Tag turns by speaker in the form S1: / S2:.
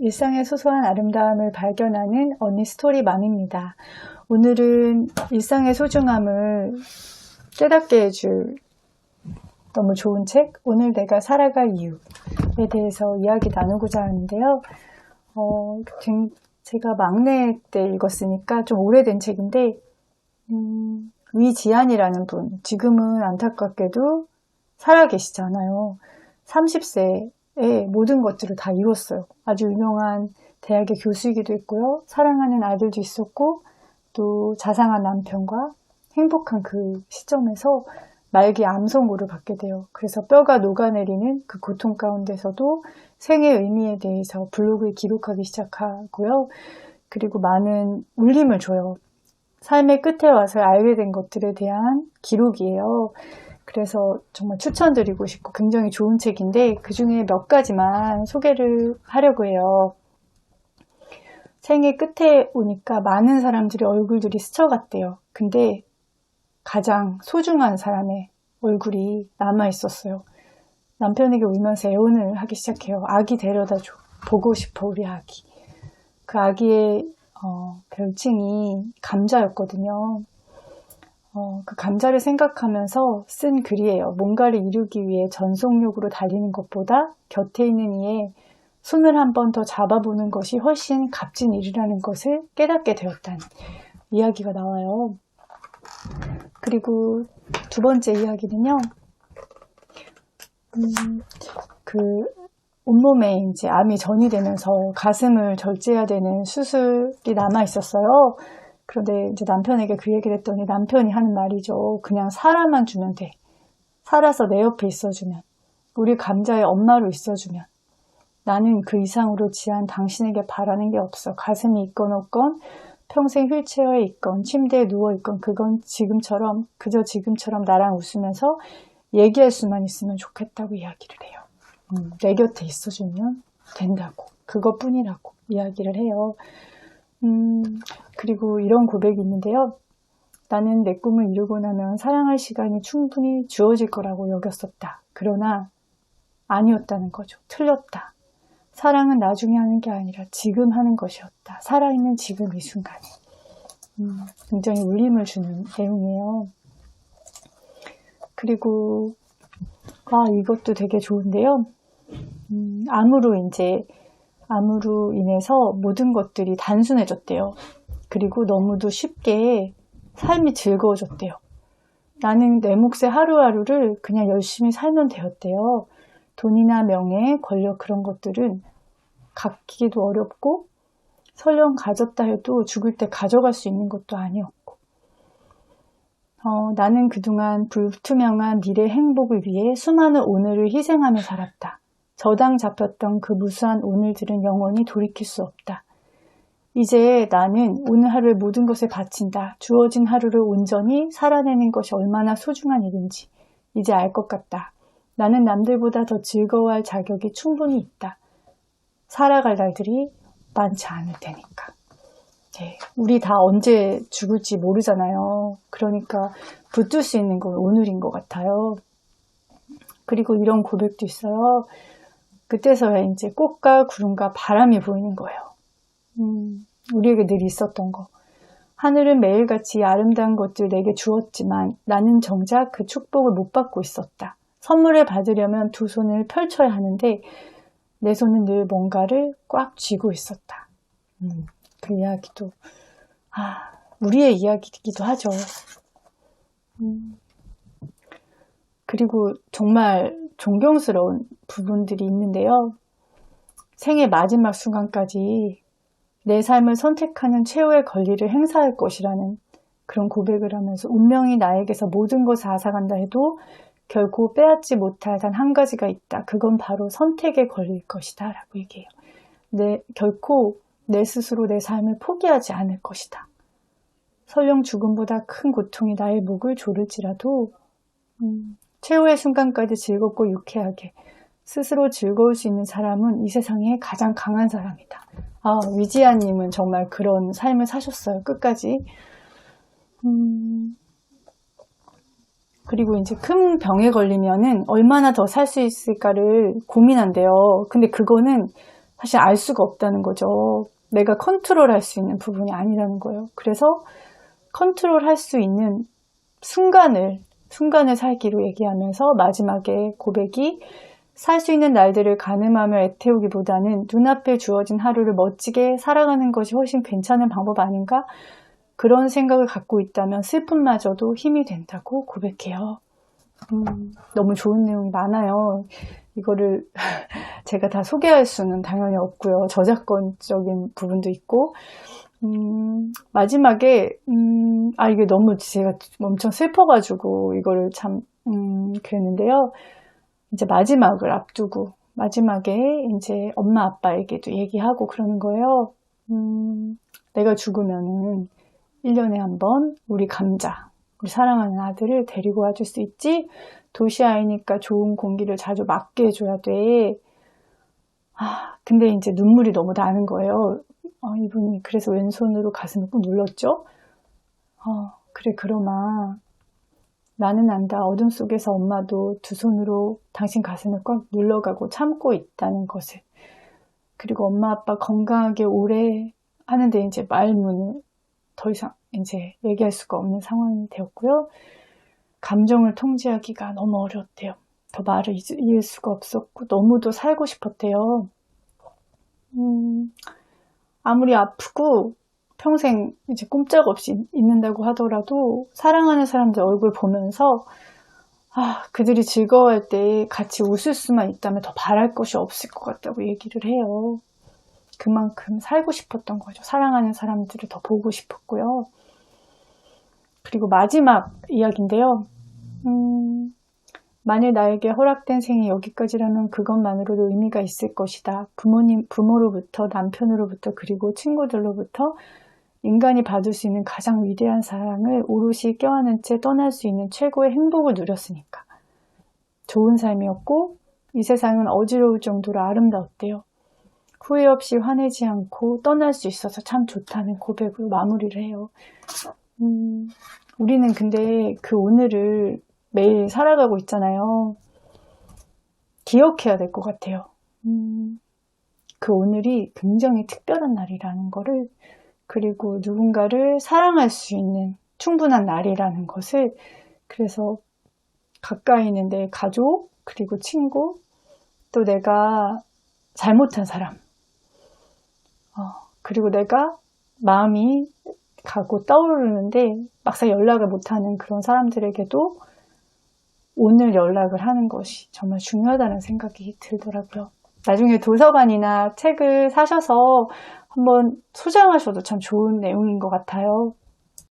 S1: 일상의 소소한 아름다움을 발견하는 언니 스토리맘입니다. 오늘은 일상의 소중함을 깨닫게 해줄 너무 좋은 책, 오늘 내가 살아갈 이유에 대해서 이야기 나누고자 하는데요. 어, 제가 막내 때 읽었으니까 좀 오래된 책인데, 음, 위지안이라는 분, 지금은 안타깝게도 살아 계시잖아요. 30세에 모든 것들을 다 이뤘어요. 아주 유명한 대학의 교수이기도 했고요. 사랑하는 아들도 있었고, 또 자상한 남편과 행복한 그 시점에서 말기 암성고를 받게 돼요. 그래서 뼈가 녹아내리는 그 고통 가운데서도 생의 의미에 대해서 블로그에 기록하기 시작하고요. 그리고 많은 울림을 줘요. 삶의 끝에 와서 알게 된 것들에 대한 기록이에요. 그래서 정말 추천드리고 싶고 굉장히 좋은 책인데 그 중에 몇 가지만 소개를 하려고 해요. 생애 끝에 오니까 많은 사람들의 얼굴들이 스쳐갔대요. 근데 가장 소중한 사람의 얼굴이 남아 있었어요. 남편에게 울면서 애원을 하기 시작해요. 아기 데려다 줘. 보고 싶어, 우리 아기. 그 아기의 어, 별칭이 감자였거든요. 어, 그 감자를 생각하면서 쓴 글이에요. 뭔가를 이루기 위해 전속력으로 달리는 것보다 곁에 있는 이의 손을 한 번 더 잡아보는 것이 훨씬 값진 일이라는 것을 깨닫게 되었다는 이야기가 나와요. 그리고 두 번째 이야기는요. 음, 그 온몸에 이제 암이 전이되면서 가슴을 절제해야 되는 수술이 남아 있었어요. 그런데 이제 남편에게 그 얘기를 했더니 남편이 하는 말이죠. 그냥 살아만 주면 돼. 살아서 내 옆에 있어주면. 우리 감자의 엄마로 있어주면. 나는 그 이상으로 지한 당신에게 바라는 게 없어. 가슴이 있건 없건 평생 휠체어에 있건 침대에 누워 있건 그건 지금처럼 그저 지금처럼 나랑 웃으면서 얘기할 수만 있으면 좋겠다고 이야기를 해요. 음, 내 곁에 있어주면 된다고 그것뿐이라고 이야기를 해요. 음, 그리고 이런 고백이 있는데요. 나는 내 꿈을 이루고 나면 사랑할 시간이 충분히 주어질 거라고 여겼었다. 그러나 아니었다는 거죠. 틀렸다. 사랑은 나중에 하는 게 아니라 지금 하는 것이었다. 살아있는 지금 이 순간에. 음, 굉장히 울림을 주는 내용이에요. 그리고, 아, 이것도 되게 좋은데요. 음, 암으로 이제, 암으로 인해서 모든 것들이 단순해졌대요. 그리고 너무도 쉽게 삶이 즐거워졌대요. 나는 내 몫의 하루하루를 그냥 열심히 살면 되었대요. 돈이나 명예, 권력 그런 것들은 갖기도 어렵고 설령 가졌다 해도 죽을 때 가져갈 수 있는 것도 아니었고 어, 나는 그동안 불투명한 미래 행복을 위해 수많은 오늘을 희생하며 살았다. 저당 잡혔던 그 무수한 오늘들은 영원히 돌이킬 수 없다. 이제 나는 오늘 하루의 모든 것에 바친다. 주어진 하루를 온전히 살아내는 것이 얼마나 소중한 일인지 이제 알 것 같다. 나는 남들보다 더 즐거워할 자격이 충분히 있다. 살아갈 날들이 많지 않을 테니까. 네, 우리 다 언제 죽을지 모르잖아요. 그러니까 붙들 수 있는 건 오늘인 것 같아요. 그리고 이런 고백도 있어요. 그때서야 이제 꽃과 구름과 바람이 보이는 거예요. 음, 우리에게 늘 있었던 거. 하늘은 매일같이 아름다운 것들 내게 주었지만 나는 정작 그 축복을 못 받고 있었다. 선물을 받으려면 두 손을 펼쳐야 하는데 내 손은 늘 뭔가를 꽉 쥐고 있었다. 음, 그 이야기도, 아, 우리의 이야기이기도 하죠. 음, 그리고 정말 존경스러운 부분들이 있는데요. 생의 마지막 순간까지 내 삶을 선택하는 최후의 권리를 행사할 것이라는 그런 고백을 하면서 운명이 나에게서 모든 것을 앗아간다 해도 결코 빼앗지 못할 단 한 가지가 있다. 그건 바로 선택에 걸릴 것이다. 라고 얘기해요. 내, 결코 내 스스로 내 삶을 포기하지 않을 것이다. 설령 죽음보다 큰 고통이 나의 목을 조를지라도 음, 최후의 순간까지 즐겁고 유쾌하게 스스로 즐거울 수 있는 사람은 이 세상에 가장 강한 사람이다. 아, 위지아님은 정말 그런 삶을 사셨어요. 끝까지. 음, 그리고 이제 큰 병에 걸리면은 얼마나 더 살 수 있을까를 고민한대요. 근데 그거는 사실 알 수가 없다는 거죠. 내가 컨트롤 할 수 있는 부분이 아니라는 거예요. 그래서 컨트롤 할 수 있는 순간을, 순간을 살기로 얘기하면서 마지막에 고백이 살 수 있는 날들을 가늠하며 애태우기보다는 눈앞에 주어진 하루를 멋지게 살아가는 것이 훨씬 괜찮은 방법 아닌가? 그런 생각을 갖고 있다면 슬픔마저도 힘이 된다고 고백해요. 음, 너무 좋은 내용이 많아요. 이거를 제가 다 소개할 수는 당연히 없고요. 저작권적인 부분도 있고, 음, 마지막에, 음, 아, 이게 너무 제가 엄청 슬퍼가지고 이거를 참, 음, 그랬는데요. 이제 마지막을 앞두고, 마지막에 이제 엄마 아빠에게도 얘기하고 그러는 거예요. 음, 내가 죽으면은 1년에 한 번 우리 감자, 우리 사랑하는 아들을 데리고 와줄 수 있지? 도시 아이니까 좋은 공기를 자주 맞게 해줘야 돼. 아, 근데 이제 눈물이 너무 나는 거예요. 어, 이분이 그래서 왼손으로 가슴을 꾹 눌렀죠. 어, 그래 그러마. 나는 안다. 어둠 속에서 엄마도 두 손으로 당신 가슴을 꽉 눌러가고 참고 있다는 것을. 그리고 엄마 아빠 건강하게 오래 하는데 이제 말문을 더 이상 이제 얘기할 수가 없는 상황이 되었고요. 감정을 통제하기가 너무 어려웠대요. 더 말을 이을 수가 없었고 너무도 살고 싶었대요. 음, 아무리 아프고 평생 이제 꼼짝없이 있는다고 하더라도 사랑하는 사람들 얼굴 보면서 아, 그들이 즐거워할 때 같이 웃을 수만 있다면 더 바랄 것이 없을 것 같다고 얘기를 해요. 그만큼 살고 싶었던 거죠. 사랑하는 사람들을 더 보고 싶었고요. 그리고 마지막 이야기인데요. 음, 만일 나에게 허락된 생이 여기까지라면 그것만으로도 의미가 있을 것이다. 부모님, 부모로부터, 남편으로부터, 그리고 친구들로부터 인간이 받을 수 있는 가장 위대한 사랑을 오롯이 껴안은 채 떠날 수 있는 최고의 행복을 누렸으니까. 좋은 삶이었고, 이 세상은 어지러울 정도로 아름다웠대요. 후회 없이 화내지 않고 떠날 수 있어서 참 좋다는 고백으로 마무리를 해요. 음, 우리는 근데 그 오늘을 매일 살아가고 있잖아요. 기억해야 될 것 같아요. 음, 그 오늘이 굉장히 특별한 날이라는 거를, 그리고 누군가를 사랑할 수 있는 충분한 날이라는 것을, 그래서 가까이 있는 내 가족, 그리고 친구, 또 내가 잘못한 사람, 어, 그리고 내가 마음이 가고 떠오르는데 막상 연락을 못하는 그런 사람들에게도 오늘 연락을 하는 것이 정말 중요하다는 생각이 들더라고요. 나중에 도서관이나 책을 사셔서 한번 소장하셔도 참 좋은 내용인 것 같아요.